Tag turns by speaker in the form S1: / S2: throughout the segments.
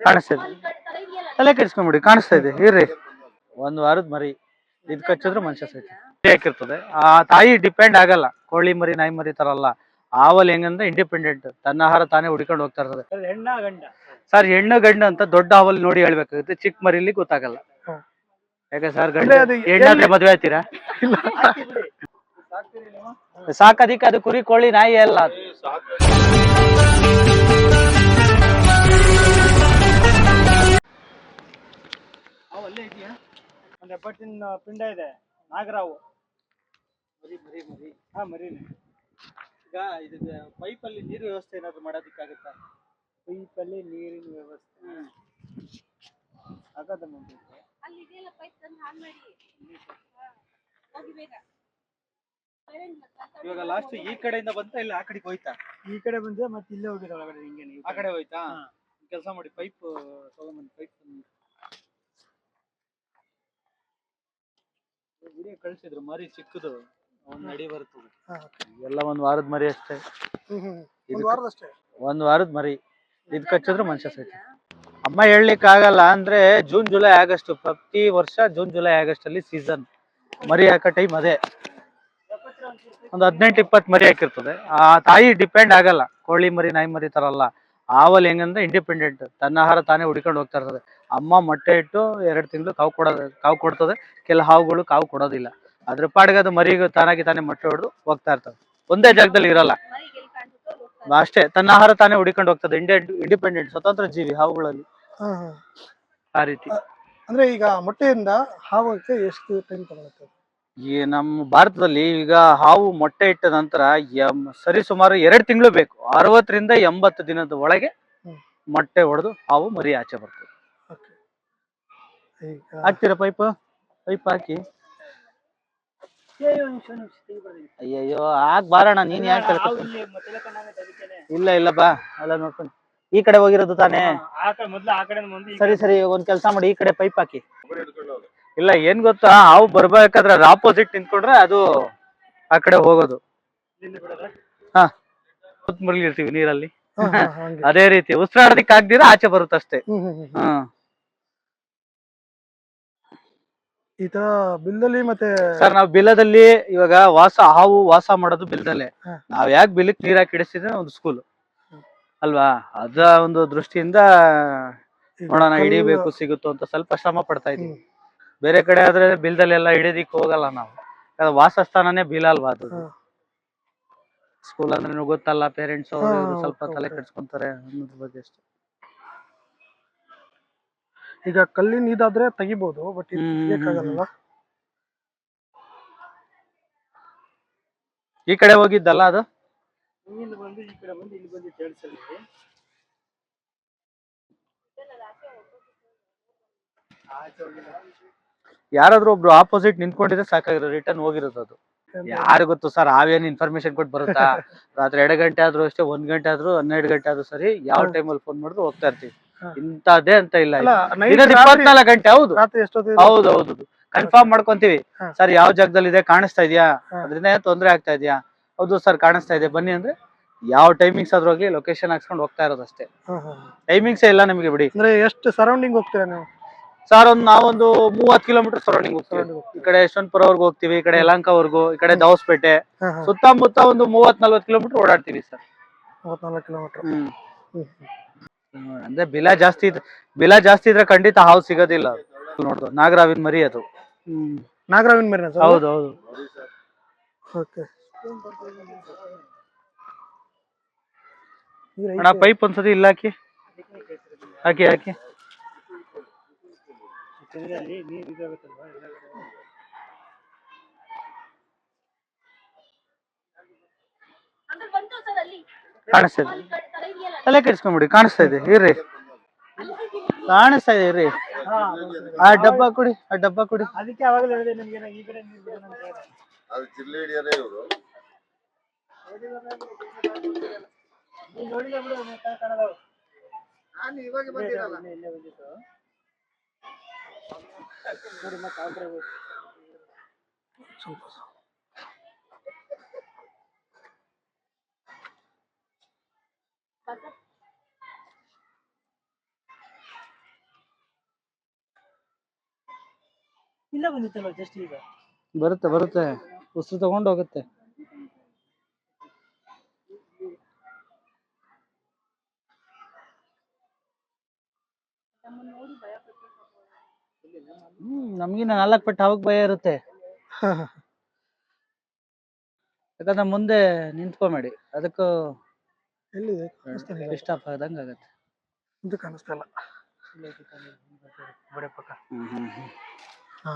S1: ಕಾಣಿಸ್ತಾ ಇದೆ. ತಲೆ ಕೆಡಿಸ್ಕೊಂಬಿಡಿ ಕಾಣಿಸ್ತಾ ಇದೆ. ಇರ್ರಿ. ಒಂದ್ ವಾರದ ಮರಿ ಇದ್ ಕಚ್ಚಿದ್ರು ಮನುಷ್ಯ ಸಹಿತ. ಹಾಕಿರ್ತದೆ ಆ ತಾಯಿ ಡಿಪೆಂಡ್ ಆಗಲ್ಲ. ಕೋಳಿ ಮರಿ ನಾಯಿ ಮರಿ ತರ ಅಲ್ಲ. ಆವಲ್ ಹೆಂಗಂದ್ರೆ ಇಂಡಿಪೆಂಡೆಂಟ್ ತನ್ನ ಆಹಾರ ತಾನೇ ಹುಡ್ಕೊಂಡು ಹೋಗ್ತಾ ಇರ್ತದೆ.
S2: ಹೆಣ್ಣ ಗಂಡ?
S1: ಸರ್ ಹೆಣ್ಣು ಗಂಡ ಅಂತ ದೊಡ್ಡ ಆವಲ್ ನೋಡಿ ಹೇಳ್ಬೇಕಾಗುತ್ತೆ. ಚಿಕ್ಕ ಮರಿಲಿ ಗೊತ್ತಾಗಲ್ಲ. ಯಾಕೆ ಸರ್
S2: ಅಂದ್ರೆ
S1: ಗಂಡ ಹೆಣ್ಣಾದ್ರೆ ಮದ್ವೆ ಆಯ್ತೀರಾ ಸಾಕದಿಕ್ಕೆ ಅದು ಕುರಿ ಕೋಳಿ ನಾಯಿ ಅಲ್ಲ
S2: ಹೆಬ್ಬಟ್ಟಿನ ಪಿಂಡ ಇದೆ. ನಾಗರಾವು.
S1: ಮರಿ ಮರಿ ಮರಿ.
S2: ಹಾ ಮರಿನೇ.
S1: ಈಗ ಇದು ಪೈಪ್ ಅಲ್ಲಿ ನೀರು ವ್ಯವಸ್ಥೆ ಏನಾದ್ರು ಮಾಡೋದಕ್ಕಾಗುತ್ತಾ?
S2: ಪೈಪಲ್ಲಿ ನೀರಿನ ವ್ಯವಸ್ಥೆ. ಆಗದ
S3: ಅಲ್ಲಿ ಇದೆಯಲ್ಲ ಪೈಪ್ ತಂದು ಹಾನ್ ಮಾಡಿ. ಹೋಗಿ ಬೇಗ.
S1: ಇವಾಗ ಲಾಸ್ಟ್ ಈ ಕಡೆಯಿಂದ ಬಂತ ಇಲ್ಲ ಆ ಕಡೆಗೆ ಹೋಯ್ತಾ?
S2: ಈ ಕಡೆ ಬಂದ್ರೆ ಮತ್ತೆ ಇಲ್ಲೇ ಹೋಗಿದೆ ಒಳಗಡೆ ಹಿಂಗೆ ನೀವು.
S1: ಆ ಕಡೆ ಹೋಯ್ತಾ? ಕೆಲಸ ಮಾಡಿ ಪೈಪ್ ತಗೊಂಡ್ಬಂದು ಪೈಪ್ ವಿಡಿಯೋ ಕಳ್ಸಿದ್ರು ಮರಿ ಚಿಕ್ಕದು ಒಂದ್ ನಡಿ ಬರ್ತದೆ. ಎಲ್ಲ ಒಂದ್ ವಾರದ ಮರಿ ಅಷ್ಟೇ.
S2: ಒಂದು ವಾರದಷ್ಟೇ?
S1: ಒಂದ್ ವಾರದ ಮರಿ. ಇದ್ ಕಚ್ಚಿದ್ರು ಮನುಷ್ಯ ಸೈತಿ ಅಮ್ಮ ಹೇಳಲಿಕ್ಕೆ ಆಗಲ್ಲ ಅಂದ್ರೆ ಜೂನ್ ಜುಲೈ ಆಗಸ್ಟ್ ಪ್ರತಿ ವರ್ಷ ಜೂನ್ ಜುಲೈ ಆಗಸ್ಟ್ ಅಲ್ಲಿ ಸೀಸನ್ ಮರಿ ಹಾಕೋ ಟೈಮ್ ಅದೇ. ಒಂದ್ ಹದಿನೆಂಟು ಇಪ್ಪತ್ತು ಮರಿ ಹಾಕಿರ್ತದೆ. ಆ ತಾಯಿ ಡಿಪೆಂಡ್ ಆಗಲ್ಲ. ಕೋಳಿ ಮರಿ ನಾಯಿ ಮರಿ ತರ ಅಲ್ಲ ಆವಲ್ ಹೆಂಗಂದ್ರೆ ಇಂಡಿಪೆಂಡೆಂಟ್ ತನ್ನ ಆಹಾರ ತಾನೇ ಹುಡ್ಕೊಂಡು ಹೋಗ್ತಾ ಇರ್ತದೆ. ಅಮ್ಮ ಮೊಟ್ಟೆ ಇಟ್ಟು ಎರಡು ತಿಂಗಳು ಕಾವು ಕೊಡೋದು ಕಾವು ಕೊಡ್ತದೆ. ಕೆಲ ಹಾವುಗಳು ಕಾವು ಕೊಡೋದಿಲ್ಲ. ಅದ್ರ ಪಾಡಿಗೆ ಅದು ಮರಿಗೂ ತಾನಾಗಿ ತಾನೇ ಮೊಟ್ಟೆ ಹೊಡೆದು ಹೋಗ್ತಾ ಇರ್ತದೆ. ಒಂದೇ ಜಾಗದಲ್ಲಿ ಇರಲ್ಲ. ಅಷ್ಟೇ ತನ್ನ ಆಹಾರ ತಾನೇ ಹುಡಿಕೊಂಡು ಹೋಗ್ತದೆ. ಇಂಡಿಯಾ ಇಂಡಿಪೆಂಡೆಂಟ್ ಸ್ವತಂತ್ರ ಜೀವಿ ಹಾವುಗಳಲ್ಲಿ. ಆ ರೀತಿ.
S2: ಅಂದ್ರೆ ಈಗ ಮೊಟ್ಟೆಯಿಂದ ಹಾವಕ್ಕೆ ಎಷ್ಟು ಟೈಮ್ ತಗೊಳುತ್ತೆ?
S1: ಈ ನಮ್ಮ ಭಾರತದಲ್ಲಿ ಈಗ ಹಾವು ಮೊಟ್ಟೆ ಇಟ್ಟ ನಂತರ ಸರಿ ಸುಮಾರು ಎರಡು ತಿಂಗಳು ಬೇಕು. ಅರವತ್ತರಿಂದ ಎಂಬತ್ತು ದಿನದ ಒಳಗೆ ಮೊಟ್ಟೆ ಹೊಡೆದು ಹಾವು ಮರಿ ಆಚೆ ಬರ್ತದೆ.
S2: ಈಗ
S1: ಹಾಕ್ತೀರಾ ಪೈಪ್? ಪೈಪ್ ಹಾಕಿ. ಅಯ್ಯಯ್ಯೋ ಆಗ ಬಾರಣ ನೀನ್ ಯಾಕೆ ಇಲ್ಲ ಇಲ್ಲ ಬಾ. ಅಲ್ಲ ನೋಡ್ಕೊಂಡು. ಈ ಕಡೆ ಹೋಗಿರೋದು ತಾನೇ?
S2: ಮೊದ್ಲು ಆ ಕಡೆ ಮುಂದೆ
S1: ಸರಿ ಸರಿ ಒಂದ್ ಕೆಲಸ ಮಾಡಿ ಈ ಕಡೆ ಪೈಪ್ ಹಾಕಿ. ಇಲ್ಲ ಏನ್ ಗೊತ್ತಾ? ಹಾವು ಬರ್ಬೇಕಾದ್ರೆ ಅದ್ರ ಆಪೋಸಿಟ್ ನಿಂತ್ಕೊಂಡ್ರೆ ಅದು ಆ ಕಡೆ ಹೋಗೋದು? ಹಾ. ಕೂತ್ ಮಲಗಿರ್ತೀವಿ ನೀರಲ್ಲಿ. ಅದೇ ರೀತಿ. ಉಸಿರಾಡೋದಿಕ್ ಆಗ್ದಿರ ಆಚೆ ಬರುತ್ತಷ್ಟೇ ಅಷ್ಟೇ.
S2: ಈ ತರ ಮತ್ತೆ
S1: ಸರ್ ನಾವ್ ಬಿಲದಲ್ಲಿ ಇವಾಗ ವಾಸ ಹಾವು ವಾಸ ಮಾಡೋದು ಬಿಲ್ದಲ್ಲೇ. ನಾವ್ ಯಾಕೆ ಬಿಲಕ್ ನೀರ್ ಹಾಕಿ ಇಡಿಸಿದ್ರೆ ಒಂದು ಸ್ಕೂಲ್ ಅಲ್ವಾ? ಅದ ಒಂದು ದೃಷ್ಟಿಯಿಂದ ನೋಡೋಣ ಹಿಡಿಬೇಕು ಸಿಗುತ್ತೋ ಅಂತ ಸ್ವಲ್ಪ ಶ್ರಮ ಪಡ್ತಾ ಇದೀವಿ. ಬೇರೆ ಕಡೆ ಆದ್ರೆ ಬಿಲ್ದಲ್ಲೆಲ್ಲ ಹಿಡಿದಿಕ್ ಹೋಗಲ್ಲ ನಾವು. ವಾಸಸ್ಥಾನನೇ ಬಿಲ್ ಅಲ್ವಾ ಅದು? ಸ್ಕೂಲ್ ಅಂದ್ರೆ ಗೊತ್ತಲ್ಲ ಪೇರೆಂಟ್ಸ್
S2: ಅವರು
S1: ಸ್ವಲ್ಪ ತಲೆ. ಕೆಡ್ಸ್ಕೊಂತಾರೆ ಅನ್ನೋದ್ರ ಬಗ್ಗೆ ಅಷ್ಟೇ.
S2: ಈಗ ಕಲ್ಲಿನ ಇದಾದ್ರೆ ತೆಗಿಬಹುದು ಬಟ್ ತೆಗಿಯಕ್ಕಾಗಲ್ಲ.
S1: ಈ ಕಡೆ ಹೋಗಿದ್ದಲ್ಲ ಅದು?
S2: ಇಲ್ಲಿ ಬಂದು ಈ ಕಡೆ ಬಂದು ಇಲ್ಲಿ ಬಂದು ಕೇಳಿಸಲಿ.
S1: ಯಾರಾದ್ರೂ ಒಬ್ರು ಆಪೋಸಿಟ್ ನಿಂತ್ಕೊಂಡಿದ್ರೆ ಸಾಕಾಗಿರೋ ರಿಟರ್ನ್ ಹೋಗಿರೋದು ಅದು. ಯಾರು ಗೊತ್ತು ಸರ್ ಅವೇನು ಇನ್ಫಾರ್ಮೇಶನ್ ಕೊಟ್ಟು ಬರುತ್ತಾ? ರಾತ್ರಿ ಎರಡು ಗಂಟೆ ಆದ್ರೂ ಅಷ್ಟೇ ಒಂದ್ ಗಂಟೆ ಆದ್ರೂ ಹನ್ನೆರಡು ಗಂಟೆ ಆದ್ರೂ ಸರಿ ಯಾವ
S2: ಟೈಮ್
S1: ಟೈಮಲ್ಲಿ ಫೋನ್ ಮಾಡಿದ್ರು ಹೋಗ್ತಾ ಇರ್ತೀವಿ. ಇಂತದೇ ಅಂತ ಇಲ್ಲ
S2: ಅಲ್ಲ
S1: ಇಪ್ಪತ್ನಾಲ್ಕು ಗಂಟೆ ಹೌದು. ಹೌದು ಹೌದು ಕನ್ಫರ್ಮ್ ಮಾಡ್ಕೊಂತೀವಿ. ಸರ್ ಯಾವ ಜಾಗದಲ್ಲಿ ಇದೆ ಕಾಣಿಸ್ತಾ ಇದೆಯಾ? ಅದ್ರಿಂದ ಏನ್ ತೊಂದ್ರೆ ಆಗ್ತಾ ಇದೆಯಾ? ಹೌದು ಸರ್ ಕಾಣಿಸ್ತಾ ಇದೆ. ಬನ್ನಿ ಅಂದ್ರೆ ಯಾವ ಟೈಮಿಂಗ್ಸ್ ಆದ್ರೂ ಹೋಗಿ ಲೊಕೇಶನ್ ಹಾಕ್ಸ್ಕೊಂಡು ಹೋಗ್ತಾ ಇರೋದು ಅಷ್ಟೇ. ಟೈಮಿಂಗ್ಸೇ ಇಲ್ಲ ನಮಗೆ ಬಿಡಿ.
S2: ಅಂದ್ರೆ ಎಷ್ಟು ಸರೌಂಡಿಂಗ್ ಹೋಗ್ತೀರಾ ನೀವು?
S1: ಸರ್ ಒಂದು ನಾವೊಂದು ಮೂವತ್ ಕಿಲೋಮೀಟರ್ ಸರೌಂಡಿಂಗ್ ಹೋಗ್ತೀವಿ? ಈ ಕಡೆ ಯಶವಂತಪುರವರೆಗೂ ಹೋಗ್ತೀವಿ ಈ ಕಡೆ ಯಲಂಕವರೆಗೂ ಈ ಕಡೆ ದವಸ್ಪೇಟೆ. ಸುತ್ತಮುತ್ತ ಒಂದು ಮೂವತ್ ನಲ್ವತ್ ಕಿಲೋಮೀಟರ್ ಓಡಾಡ್ತೀವಿ ಸರ್
S2: ಮೂವತ್ನಾಲ್ಕು ಕಿಲೋಮೀಟರ್
S1: ಅಂದ್ರೆ ಬಿಲ ಜಾಸ್ತಿ ಇದ್ ಬಿಲ ಜಾಸ್ತಿ ಇದ್ರೆ ಖಂಡಿತ ಹಾವು ಸಿಗೋದಿಲ್ಲ. ನೋಡ್ದು ನಾಗರಾವಿನ ಮರಿ ಅದು.
S2: ನಾಗರಾವಿನ ಮರಿ ಸರ್
S1: ಹೌದು ಹೌದು.
S2: ಓಕೆ.
S1: ಅಣ್ಣ ಪೈಪ್ ಒಂದ್ಸತಿ ಇಲ್ಲ ಹಾಕಿ ಹಾಕಿ ಹಾಕಿ
S2: ನೀರು ಇದಾಗುತ್ತಲ್ವಾ?
S3: ಎಲ್ಲ
S1: ಕಾಣಿಸ್ತಾ ಇದೆ. ತಲೆ ಕೆಡಿಸ್ಕೊಂಬಿಡಿ ಕಾಣಿಸ್ತಾ ಇದೆ. ಇರ್ರಿ. ಕಾಣಿಸ್ತಾ ಇದೆ ಇರ್ರಿ. ಆ ಡಬ್ಬ ಕೊಡಿ ಆ ಡಬ್ಬ ಕೊಡಿ.
S2: ಅದಕ್ಕೆ ಅವಾಗಲೇ ಹೇಳಿದೆ ನಿಮ್ಗೆ ಈ ಕಡೆ ನೀರು ಅಂತ
S4: ಅದು ಜಿಲ್ಲೆ ಇವರು.
S2: ನೀನ್ ನೋಡಿಲ್ಲ ಬಿಡು ಮತ್ತೆ ಕಾಣಲ್ಲ.
S4: ನಾನು ಇವಾಗ ಬಂದಿರಲ್ಲ.
S2: ಇಲ್ಲೇ ಬಂದಿತ್ತು. ಇಲ್ಲ ಬಂದಿತ್ತಲ್ಲ ಜಸ್ಟ್ ಈಗ.
S1: ಬರುತ್ತೆ ಬರುತ್ತೆ. ಉಸಿರು ತಗೊಂಡು ಹೋಗುತ್ತೆ. ನೋಡಿ ಭಯ ಪಡ್ತೀನಿ ಹ್ಮ್ ನಮ್ಗಿನ ನಾಲ್ಕು ಪಟ್ಟು ಅವಾಗ ಭಯ ಇರುತ್ತೆ. ಯಾಕಂದ್ರೆ ಮುಂದೆ ನಿಂತ್ಕೊಬೇಡಿ ಅದಕ್ಕೂ
S2: ಎಲ್ಲಿದೆ?
S1: ಡಿಸ್ಟರ್ಬ್ ಆದಂಗೆ ಆಗತ್ತೆ.
S2: ಇದು ಕಾಣಿಸ್ತಾ ಇಲ್ಲ. ಬಡೆ ಪಕ್ಕ ಹಾ.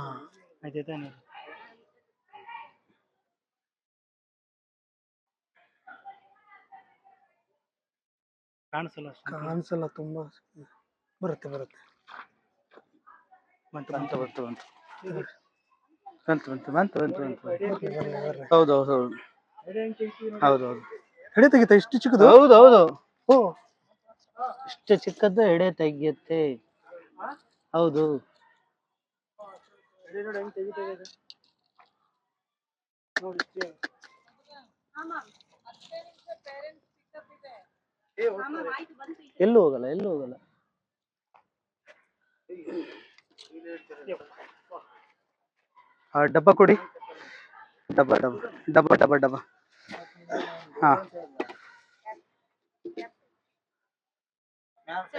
S2: ಕಾಣಿಸಲ್ಲ ಕಾಣಿಸಲ್ಲ ತುಂಬಾ ಬರುತ್ತೆ ಬರುತ್ತೆ. ಬಂತು
S1: ಬಂತು. ಬಂತು ಬಂತು ಬಂತು. ಬಂತು ಬಂತು ಬಂತು ಬಂತು
S2: ಬರ್ಲಿ, ಬರ್ಲಿ, ಬರ್ಲಿ.
S1: ಹೌದು ಹೌದು ಹೌದು. ಹೌದು ಹೌದು.
S2: ಎಡೆ ತೆಗಿತ ಇಷ್ಟು ಚಿಕ್ಕದು?
S1: ಹೌದು ಹೌದು.
S2: ಓ.
S1: ಇಷ್ಟು ಚಿಕ್ಕದ್ದು ಎಡೆ ತೆಗಿಯುತ್ತೆ. ಹೌದು. ಎಲ್ಲೂ ಹೋಗಲ್ಲ ಎಲ್ಲೂ ಹೋಗಲ್ಲ. ಆ ಡಬ್ಬ ಕೊಡಿ. ಡಬ್ಬ ಡಬ್ಬ ಡಬ್ಬ ಡಬ್ಬ ಡಬ್ಬ. ಹಾ.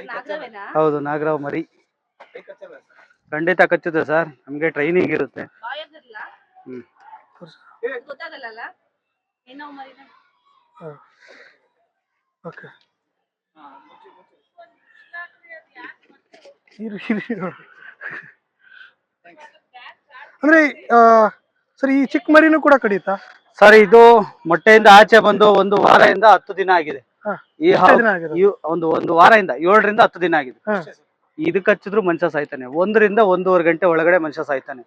S3: ನಾಗರವೇನಾ
S1: ಹೌದು ನಾಗರಾವ್ ಮರಿ. ಖಂಡಿತ ಕಚ್ಚುತ್ತೆ ಸರ್ ನಮ್ಗೆ ಟ್ರೈನಿಂಗ್ ಇರುತ್ತೆ. ಹ್ಮ್.
S3: ಗೊತ್ತಾಗಲ್ಲ ಏನೋ ಮರಿನ?
S2: ಓಕೆ. ಇರು ಇರು ಇರು. ಅಂದ್ರೆ ಸರಿ ಈ ಚಿಕ್ಕ ಮರಿನೂ ಕೂಡ ಕಡಿತಾ
S1: ಸರ್ ಇದು ಮೊಟ್ಟೆಯಿಂದ ಆಚೆ ಬಂದು ಒಂದು ವಾರದಿಂದ ಹತ್ತು ದಿನ ಆಗಿದೆ. ಈ
S2: ಆಗಿದೆ?
S1: ಒಂದು ಒಂದು ವಾರದಿಂದ ಏಳರಿಂದ ಹತ್ತು ದಿನ ಆಗಿದೆ.
S2: ಇದಕ್
S1: ಇದಕ್ಕೆ ಹಚ್ಚಿದ್ರು ಮನುಷ್ಯ ಸಾಯ್ತಾನೆ. ಒಂದರಿಂದ ಒಂದೂವರೆ ಗಂಟೆ ಒಳಗಡೆ ಮನುಷ್ಯ ಸಾಯ್ತಾನೆ.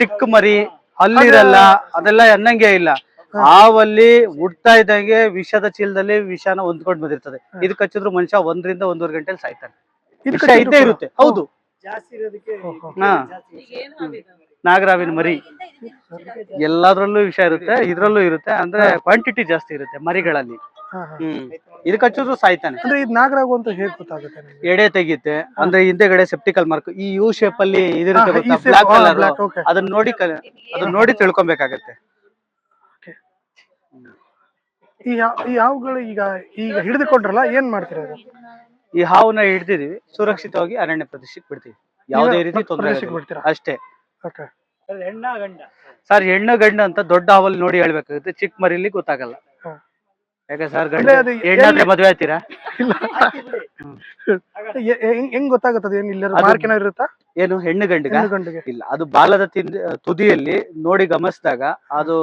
S1: ಚಿಕ್ಕ ಮರಿ ಅಲ್ಲಿರಲ್ಲ ಅದೆಲ್ಲ ಅನ್ನಂಗೆ ಇಲ್ಲ. ಹಾವಲ್ಲಿ ಹುಡ್ತಾ ಇದ್ದಂಗೆ ವಿಷದ ಚೀಲದಲ್ಲಿ ವಿಷನ ಹೊಂದ್ಕೊಂಡ್ ಬಂದಿರ್ತದೆ. ಇದಕ್ಕೆ ಹಚ್ಚಿದ್ರು ಮನುಷ್ಯ ಒಂದರಿಂದ ಒಂದೂವರೆ ಗಂಟೆಲಿ ಸಾಯ್ತಾನೆ.
S2: ಇದು
S1: ವಿಷ ಇದ್ದೇ ಇರುತ್ತೆ. ಹೌದು.
S2: ಜಾಸ್ತಿ ಇರೋದಕ್ಕೆ
S1: ಹಾ. ನಾಗರಾವಿನ ಮರಿ. ಎಲ್ಲಾದ್ರಲ್ಲೂ ವಿಷ ಇರುತ್ತೆ ಇದ್ರಲ್ಲೂ ಇರುತ್ತೆ ಅಂದ್ರೆ ಕ್ವಾಂಟಿಟಿ ಜಾಸ್ತಿ ಇರುತ್ತೆ ಮರಿಗಳಲ್ಲಿ. ಹ್ಮ್. ಇದಕ್ಕೆ ಹಚ್ಚಿದ್ರು ಸಾಯ್ತಾನೆ.
S2: ಅಂದ್ರೆ ಇದು ನಾಗರಾಗು ಅಂತ ಹೇಗ್ ಗೊತ್ತಾಗುತ್ತೆ ನಿಮ್ಗೆ?
S1: ಎಡೆ ತೆಗಿತೆ ಅಂದ್ರೆ ಹಿಂದೆಗಡೆ ಸೆಪ್ಟಿಕಲ್ ಮಾರ್ಕ್ ಈ ಯು ಶೇಪ್ ಅಲ್ಲಿ ಇದಿರುತ್ತೆ
S2: ಹಾ, ಈ
S1: ಗೊತ್ತಾ?
S2: shape,
S1: ಬ್ಲಾಕ್
S2: ಹಾ,
S1: ಕಲರ್
S2: black, okay.
S1: ಅದನ್ನ ನೋಡಿ ಕಲ್- ಅದನ್ನ ನೋಡಿ ತಿಳ್ಕೊಬೇಕಾಗತ್ತೆ.
S2: ಈ ಯಾ- ಈ ಹಾವುಗಳು ಈಗ ಈಗ ಹಿಡಿದುಕೊಂಡ್ರಲ್ಲ ಏನ್ ಮಾಡ್ತೀರಾ ಅದು
S1: ಈ ಹಾವನ್ನ ಹಿಡ್ದಿದೀವಿ ಸುರಕ್ಷಿತವಾಗಿ ಅರಣ್ಯ ಪ್ರದೇಶಕ್ಕೆ ಬಿಡ್ತೀವಿ. ಯಾವುದೇ ರೀತಿ ತೊಂದರೆ ಅಷ್ಟೇ.
S2: ಓಕೆ
S5: ಹೆಣ್ಣ ಗಂಡ.
S1: ಸರ್ ಹೆಣ್ಣು ಗಂಡ ಅಂತ ದೊಡ್ಡ ಹಾವಲ್ಲಿ ನೋಡಿ ಹೇಳ್ಬೇಕಾಗುತ್ತೆ. ಚಿಕ್ಕ ಮರಿಲಿ ಗೊತ್ತಾಗಲ್ಲ. ಯಾಕೆ ಸರ್ ಗಂಡ ಹೆಣ್ಣಾದ್ರೆ ಮದ್ವೆ ಆಯ್ತೀರಾ
S2: ಹೆಂಗ್ ಗೊತ್ತಾಗುತ್ತದೆ? ಏನ್ ಇಲ್ಲ ಮಾರ್ಕ್ ಏನಾದ್ರು ಇರುತ್ತಾ?
S1: ಏನು ಹೆಣ್ಣು ಗಂಡಿಗ?
S2: ಹೆಣ್ಣು ಗಂಡಿಗೆ.
S1: ಇಲ್ಲ ಅದು ಬಾಲದ ತಿಂದ ತುದಿಯಲ್ಲಿ ನೋಡಿ ಗಮನಿಸಿದಾಗ ಅದು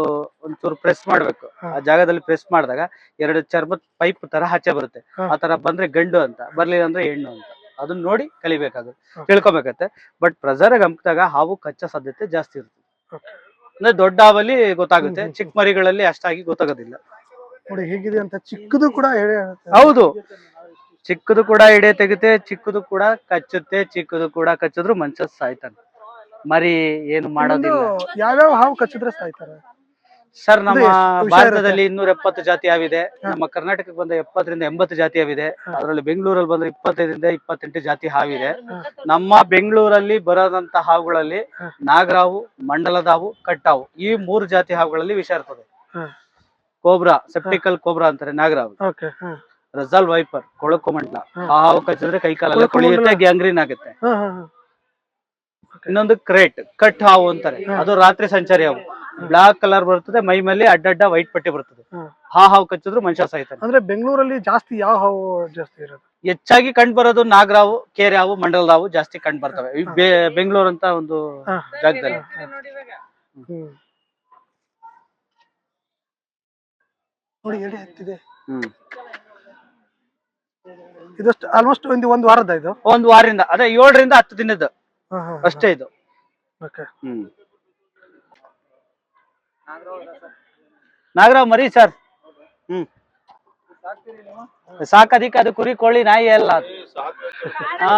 S1: ಒಂಚೂರು ಪ್ರೆಸ್ ಮಾಡ್ಬೇಕು.
S2: ಹಾ.
S1: ಆ ಜಾಗದಲ್ಲಿ ಪ್ರೆಸ್ ಮಾಡಿದಾಗ ಎರಡು ಚರ್ಮದ ಪೈಪ್ ತರ ಆಚೆ ಬರುತ್ತೆ.
S2: ಹಾ.
S1: ಆ ತರ ಬಂದ್ರೆ ಗಂಡು ಅಂತ ಬರ್ಲಿಲ್ಲ ಅಂದ್ರೆ ಹೆಣ್ಣು ಅಂತ. ಅದನ್ನ ನೋಡಿ ಕಲಿಬೇಕಾಗುತ್ತೆ.
S2: ಹಾ.
S1: ತಿಳ್ಕೊಬೇಕತ್ತೆ. ಬಟ್ ಪ್ರೆಸರ್ ಗಮಕಿದಾಗ ಹಾವು ಕಚ್ಚೋ ಸಾಧ್ಯತೆ ಜಾಸ್ತಿ ಇರುತ್ತೆ.
S2: Okay.
S1: ಅಂದ್ರೆ ದೊಡ್ಡ ಹಾವಲ್ಲಿ ಗೊತ್ತಾಗುತ್ತೆ.
S2: ಹ್ಮ್, ಹ್ಮ್,
S1: ಚಿಕ್ಕ ಮರಿಗಳಲ್ಲಿ ಅಷ್ಟಾಗಿ ಗೊತ್ತಾಗೋದಿಲ್ಲ.
S2: ನೋಡಿ ಹೇಗಿದೆ ಅಂತ ಚಿಕ್ಕದು ಕೂಡ ಹೇಳಿ
S1: ಹೌದು. ಚಿಕ್ಕದು ಕೂಡ ಎಡೆ ತೆಗುತ್ತೆ ಚಿಕ್ಕದು ಕೂಡ ಕಚ್ಚುತ್ತೆ ಚಿಕ್ಕದು ಕೂಡ ಕಚ್ಚಿದ್ರು ಮನುಷ್ಯ ಸಾಯ್ತಾನೆ. ಮರಿ ಏನು ಮಾಡೋದಿಲ್ಲ.
S2: ಯಾವ್ಯಾವ ಹಾವು ಕಚ್ಚಿದ್ರೆ ಸಾಯ್ತಾರೆ?
S1: ಸರ್ ನಮ್ಮ ಭಾರತದಲ್ಲಿ ಇನ್ನೂರ ಎಪ್ಪತ್ತು ಜಾತಿ ಹಾವಿದೆ. ನಮ್ಮ ಕರ್ನಾಟಕಕ್ಕೆ ಬಂದ ಎಪ್ಪತ್ತರಿಂದ ಎಂಬತ್ತು ಜಾತಿ ಹಾವಿದೆ. ಅದರಲ್ಲಿ ಬೆಂಗಳೂರಲ್ಲಿ ಬಂದ್ರೆ ಇಪ್ಪತ್ತೈದರಿಂದ ಇಪ್ಪತ್ತೆಂಟು ಜಾತಿ ಹಾವಿದೆ. ನಮ್ಮ ಬೆಂಗಳೂರಲ್ಲಿ ಬರೋದಂತ ಹಾವುಗಳಲ್ಲಿ. ನಾಗರಾವು ಮಂಡಲದ ಹಾವು ಕಟ್ಟಾವು ಈ ಮೂರು ಜಾತಿ ಹಾವುಗಳಲ್ಲಿ ವಿಷ ಇರ್ತದೆ. ಕೋಬ್ರಾ ಸೆಪ್ಟಿಕಲ್ ಕೋಬ್ರಾ ಅಂತಾರೆ ನಾಗರಾವು. ರಜಾಲ್ ವೈಪರ್ ಕೊಳಕು ಮಂಡಲ.
S2: ಹ.
S1: ಆ ಹಾವು ಕಚ್ಚಿದ್ರೆ ಕೈ ಕಾಲೆಲ್ಲ ಕೊಳಿಯುತ್ತೆ ಗ್ಯಾಂಗ್ರೀನ್ ಆಗುತ್ತೆ. ಇನ್ನೊಂದು ಕ್ರೇಟ್ ಕಟ್ ಹಾವು ಅಂತಾರೆ. ಅದು ರಾತ್ರಿ ಸಂಚಾರಿ ಹಾವು. ಬ್ಲಾಕ್ ಕಲರ್ ಬರ್ತದೆ ಮೈ ಮೇಲೆ ಅಡ್ಡಡ್ಡ ವೈಟ್ ಪಟ್ಟಿ ಬರ್ತದೆ. ಹಾ. ಹಾವು ಕಚ್ಚಿದ್ರು ಮನುಷ್ಯ ಸಾಯ್ತಾರೆ.
S2: ಅಂದ್ರೆ ಬೆಂಗಳೂರಲ್ಲಿ ಜಾಸ್ತಿ ಯಾವ ಹಾವು ಜಾಸ್ತಿ ಇರೋದು?
S1: ಹೆಚ್ಚಾಗಿ ಕಂಡು ಬರೋದು ನಾಗರಾವು ಕೇರೆ ಹಾವು ಮಂಡಲದ ಹಾವು ಜಾಸ್ತಿ ಕಂಡು ಬರ್ತವೆ. ಬೆಂಗಳೂರು ಅಂತ ಒಂದು ಜಾಗದಲ್ಲಿ.
S2: ಹ್ಮ್. ನೋಡಿ ಎಡೆ ಹತ್ತಿದೆ.
S1: ಹ್ಮ್.
S2: ಇದಷ್ಟು ಆಲ್ಮೋಸ್ಟ್ ಒಂದು ಒಂದು ವಾರದ ಇದು?
S1: ಒಂದು ವಾರದಿಂದ ಅದೇ ಏಳರಿಂದ ಹತ್ತು ದಿನದ ಅಷ್ಟೇ ಇದು.
S2: ಓಕೆ
S1: ಹ್ಮ್. ನಾಗರಾವ್ ಮರಿ ಸರ್. ಹ್ಮ್. ಸಾಕದಿಕ್ಕೆ ಅದು ಕುರಿ ಕೋಳಿ ನಾಯಿ ಎಲ್ಲ. ಹಾ.